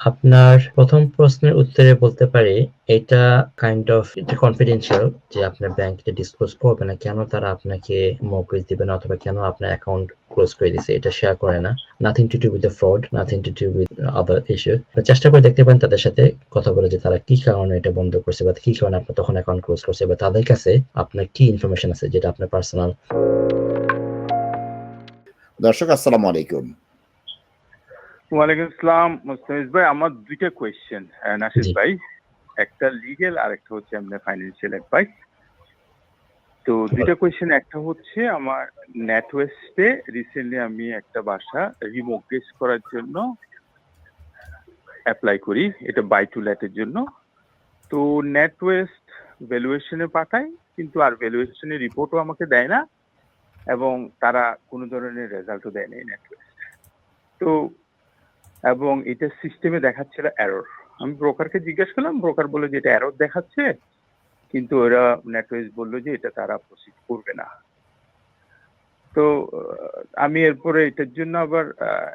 আপনার প্রথম প্রশ্নের উত্তরে বলতে পারি, এটা কাইন্ড অফ এটা কনফিডেন্সিয়াল যে আপনার ব্যাংক এটা ডিসক্লোজ করবে না কেন তারা আপনাকে মর্গেজ দিবে না অথবা কেন আপনার অ্যাকাউন্ট ক্লোজ করে দিছে, এটা শেয়ার করে না। Nothing to do with the fraud nothing to do with other issue চেষ্টা করে দেখতে পারেন তাদের সাথে কথা বলে যে তারা কি কারণে এটা বন্ধ করছে বা কি কারণে আপনার তখন অ্যাকাউন্ট ক্লোজ করছে বা তাদের কাছে আপনার কি ইনফরমেশন আছে যেটা আপনার পার্সোনাল দর্শক, আসসালামু আলাইকুম। ওয়ালাইকুম আসসালাম। মুস্তাফিজ ভাই আমার দুইটা কোয়েশ্চেন নাসির ভাই একটা লিগেল আর একটা হচ্ছে আপনার ফাইন্যান্সিয়াল অ্যাডভাইস তো দুইটা কোয়েশ্চেন একটা হচ্ছে আমার নেটওয়েস্টে রিসেন্টলি আমি একটা বাসা রিমোগেজ করার জন্য অ্যাপ্লাই করি এটা বাই টু লেটের জন্য। তো নেটওয়েস্ট ভ্যালুয়েশনে পাঠাই কিন্তু আর ভ্যালুয়েশনের রিপোর্টও আমাকে দেয় না এবং তারা কোনো ধরনের রেজাল্টও দেয় নাই নেটওয়েস্ট তো এবং এটা সিস্টেমে দেখাচ্ছিল এরর আমি ব্রোকারকে জিজ্ঞেস করলাম ব্রোকার বলল যে এটা এরর দেখাচ্ছে, কিন্তু ওরা নেটওয়েজ বলল যে এটা তারা প্রসিড করবে না। তো আমি এরপরে এটার জন্য আবার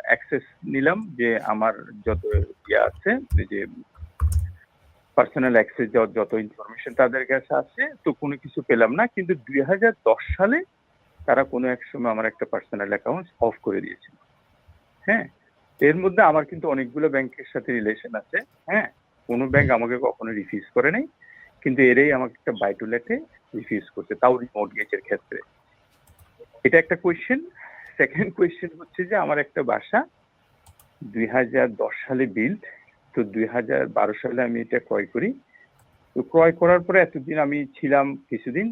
অ্যাক্সেস নিলাম যে আমার যত ইয়ে আছে যে পার্সোনাল অ্যাক্সেস যত ইনফরমেশন তাদের কাছে আছে, তো কোনো কিছু পেলাম না, কিন্তু দুই হাজার দশ সালে তারা কোনো এক সময় আমার একটা পার্সোনাল অ্যাকাউন্ট অফ করে দিয়েছিল। হ্যাঁ? এর মধ্যে আমার কিন্তু অনেকগুলো ব্যাংকের সাথে রিলেশন আছে। হ্যাঁ কোনো ব্যাংক আমাকে কখনো রিফিউজ করে নাই, কিন্তু এরাই আমাকে একটা বাইটুলেটে রিফিউজ করছে, তাও মর্গেজের ক্ষেত্রে। এটা একটা কোয়েশ্চেন সেকেন্ড কোয়েশ্চেন হচ্ছে যে, আমার একটা বাসা, দুই হাজার দশ সালে বিল্ড তো দুই হাজার বারো সালে আমি এটা ক্রয় করি। তো ক্রয় করার পরে এতদিন আমি ছিলাম কিছুদিন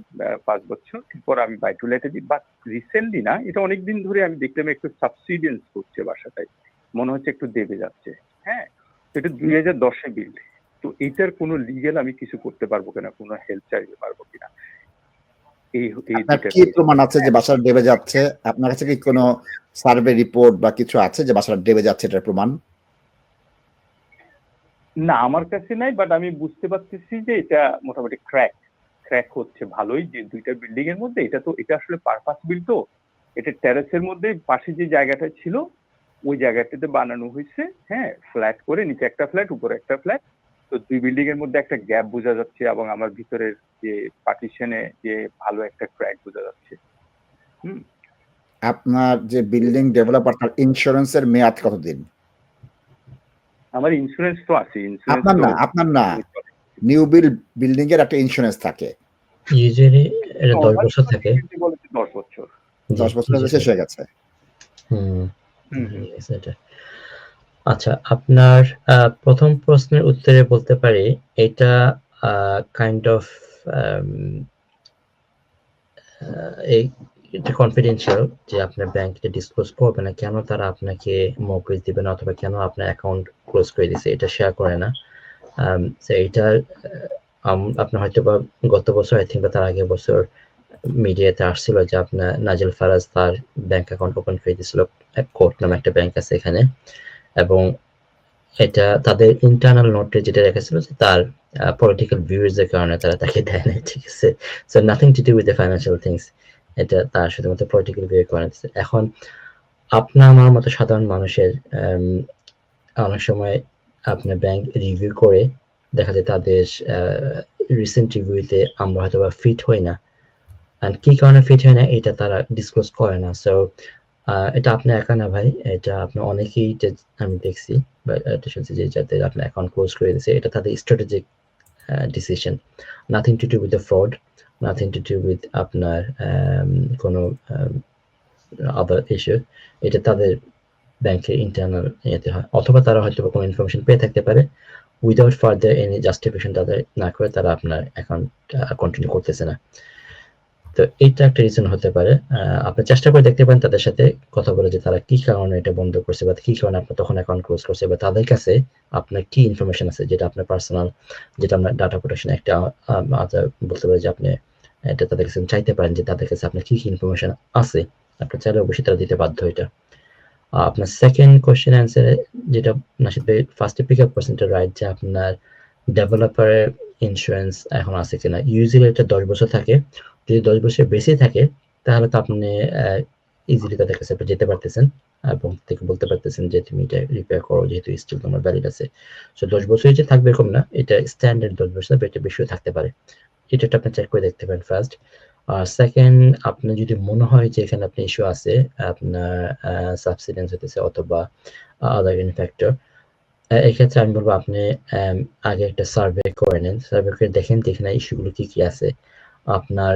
পাঁচ বছর, এরপর আমি বাইটুলেটে দিই বাট রিসেন্টলি না, এটা অনেকদিন ধরে আমি দেখলাম একটু সাবসিডেন্স করছে বাসাটায়। মনে হচ্ছে একটু দেবে যাচ্ছে। হ্যাঁ। এটা দুই হাজার দশে বিল্ড তো এটার কোনো লিগেল আমি কিছু করতে পারব কিনা কোনো হেল্প চাইতে পারব কিনা? কি প্রমাণ আছে যে বাসার ডেবে যাচ্ছে? আপনার কাছে কি কোনো সার্ভে রিপোর্ট বা কিছু আছে যে বাসার ডেবে যাচ্ছে এটার প্রমাণ? না আমার কাছে নাই বাট আমি বুঝতে পারতেছি যে এটা মোটামুটি ক্র্যাক ক্র্যাক হচ্ছে ভালোই যে দুইটা বিল্ডিং এর মধ্যে। এটা তো এটা আসলে পারপাস বিল তো। এটা টেরেসের মধ্যে পাশে যে জায়গাটা ছিল ওই জায়গাটাতে বানানো হয়েছে হ্যাঁ ফ্ল্যাট করে নিচে একটা ফ্ল্যাট উপরে একটা ফ্ল্যাট তো দুই বিল্ডিং এর মধ্যে একটা গ্যাপ বোঝা যাচ্ছে এবং আমার ভিতরের যে পার্টিশনে যে ভালো একটা ক্র্যাক বোঝা যাচ্ছে। হুম। আপনার যে বিল্ডিং ডেভেলপার তার ইন্স্যুরেন্সের মেয়াদ কতদিন? আমার ইন্স্যুরেন্স তো আছে ইন্স্যুরেন্স আপনার না আপনার না। নিউ বিল বিল্ডিং এর একটা ইন্স্যুরেন্স থাকে। ইউজুয়ালি এটা দশ বছর থাকে। বলেছে দশ বছর। জি, দশ বছর usually। শেষ হয়ে গেছে। হুম। আচ্ছা আপনার প্রথম প্রশ্নের উত্তরে বলতে পারি, এটা কাইন্ড অফ এই এটা কনফিডেন্সিয়াল যে আপনার ব্যাংক এটা ডিসক্লোজ করবে না কেন, তারা আপনাকে মর্গেজ দিবে না অথবা কেন আপনার অ্যাকাউন্ট ক্লোজ করে দিছে, এটা শেয়ার করে না। এটা আপনার হয়তো বা গত বছর আই থিঙ্ক বা তার আগের বছর মিডিয়াতে আসছিল যে আপনার নাজেল ফারাজ তার ব্যাংক অ্যাকাউন্ট ওপেন করে দিয়েছিল। কোর্ট নামে একটা ব্যাংক আছে এখানে। এবং এটা তাদের ইন্টারনাল নোটে যেটা রেখেছিল যে তার পলিটিক্যাল ভিউজ এর কারণে তারা তাকে দেয় না ঠিক আছে? So nothing to do with the financial things এটা তার শুধুমাত্র পলিটিক্যাল ভিউ কারণে এখন আপনার, আমার মতো সাধারণ মানুষের অনেক সময় আপনার ব্যাংক রিভিউ করে দেখা যায় তাদের রিসেন্ট রিভিউতে আমরা হয়তো বা ফিট হই না। অ্যান্ড কি কারণে ফিট হয় না, এটা তারা ডিসক্লোজ করে না। সো এটা আপনি একা না ভাই, এটা আপনি অনেকেই আমি দেখছি যে যাতে আপনার অ্যাকাউন্ট ক্লোজ করে দিয়েছে, এটা তাদের strategic decision nothing to do with the fraud nothing to do with আপনার কোনো আদার ইস্যু এটা তাদের ব্যাংকের ইন্টারনাল ইয়েতে হয়। অথবা তারা হয়তো কোনো ইনফরমেশন পেয়ে থাকতে পারে। উইদাউট ফার্দার এনি জাস্টিফিকেশন তাদের না করে তারা আপনার অ্যাকাউন্ট কন্টিনিউ করতেছে না। তো এইটা একটা রিজন হতে পারে। আপনি চেষ্টা করে দেখতে পারেন তাদের সাথে কথা বলে যে তারা কি কারণে এটা বন্ধ করছে বা কি কারণে আপনার তখন অ্যাকাউন্ট ক্লোজ করছে বা তাদের কাছে আপনার কি ইনফরমেশন আছে যেটা আপনার পার্সোনাল যেটা আপনার ডাটা প্রোটেকশন একটা বলতে পারে যে আপনি এটা তাদের কাছে চাইতে পারেন যে তাদের কাছে আপনার কি কি ইনফরমেশন আছে। আপনি চাইলে অবশ্যই তারা দিতে বাধ্য এটা। আপনার সেকেন্ড কোয়েশ্চেন অ্যান্সারে যেটা নাসিদ ভাই ফার্স্টে পিক আপ পার্সেন্টটা রাইট যে আপনার ডেভেলপারের ইন্স্যুরেন্স এখন আছে কিনা। ইউজুয়ালি এটা দশ বছর থাকে। যদি দশ বছর বেশি থাকে, তাহলে তো আপনি ইজিলি তাদের কাছে যেতে পারতেছেন এবং থেকে বলতে পারতেছেন যে তুমি এটা রিপেয়ার করো, যেহেতু স্টিল তোমার ভ্যালিড আছে। সো দশ বছরই যে থাকবে এরকম না, এটা স্ট্যান্ডার্ড দশ বছর এটা বেশিও থাকতে পারে। এটা আপনি চেক করে দেখতে পারেন ফার্স্ট আর সেকেন্ড আপনার যদি মনে হয় যে এখানে আপনার ইস্যু আছে, আপনার সাবসিডেন্স হতেছে অথবা আদার ইনফ্যাক্টর এক্ষেত্রে আমি বলব আপনি আগে একটা সার্ভে করে নেন। সার্ভে করে দেখেন যে এখানে ইস্যুগুলো কি কি আছে। আপনার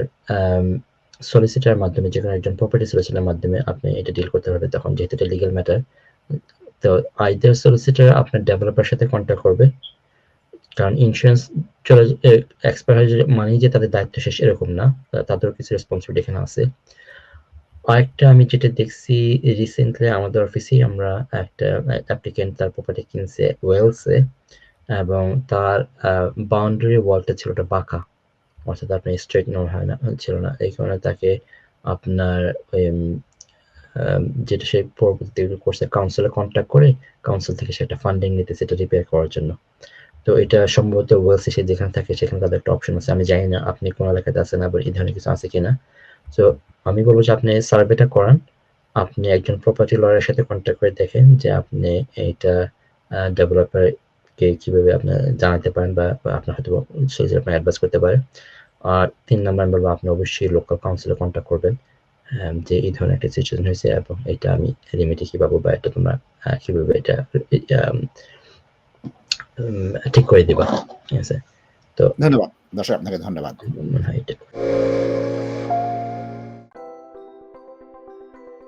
সলিসিটার মাধ্যমে যে কোনো একজন প্রপার্টি সলিসিটার মাধ্যমে আপনি এটা ডিল করতে পারবেন, তখন যেহেতু এটা লিগেল ম্যাটার তো আইদার সলিসিটার আপনার ডেভেলপার সাথে কন্ট্যাক্ট করবে, কারণ ইন্স্যুরেন্স চলে এক্সপায়ার হয়ে মানেই যে তাদের দায়িত্ব শেষ এরকম না তাদেরও কিছু রেসপন্সিবিলিটি এখানে আছে। আরেকটা আমি যেটা দেখছি রিসেন্টলি আমাদের অফিসে আমরা একটা অ্যাপ্লিকেন্ট তার প্রপার্টি কিনছে ওয়েলসে এবং তার বাউন্ডারি ওয়ালটা ছিল ওটা বাঁকা। অর্থাৎ আপনার স্ট্রেট নোর হয় না, ছিল না। এই কারণে তাকে আপনার যেটা সে পরবর্তী করছে কাউন্সিলে কন্ট্যাক্ট করে কাউন্সিল থেকে সেটা ফান্ডিং নিতে, সেটা রিপেয়ার করার জন্য। তো এটা সম্ভবত ওয়েলস সে যেখানে থাকে, সেখানে তাদের একটা অপশন আছে। আমি জানি না আপনি কোন এলাকাতে আছেন আবার এই ধরনের কিছু আছে কিনা। তো আমি বলব যে আপনি সার্ভেটা করান। আপনি একজন প্রপার্টি লয়ারের সাথে কন্ট্যাক্ট করে দেখেন যে আপনি এইটা ডেভেলপারকে কীভাবে আপনি জানাতে পারেন বা আপনার হয়তো সহজে আপনার অ্যাডভাইস করতে পারে। আর তিন নম্বর আমি বলব আপনি অবশ্যই লোকাল কাউন্সিলে কন্ট্যাক্ট করবেন যে এই ধরনের একটা সিচুয়েশন হয়েছে এবং এটা আমি রেমেডি কীভাবে বা এটা তোমরা কীভাবে এটা ঠিক করে দিবা। ঠিক আছে? তো ধন্যবাদ। দর্শক আপনাকে ধন্যবাদ। এটা।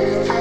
Thank you.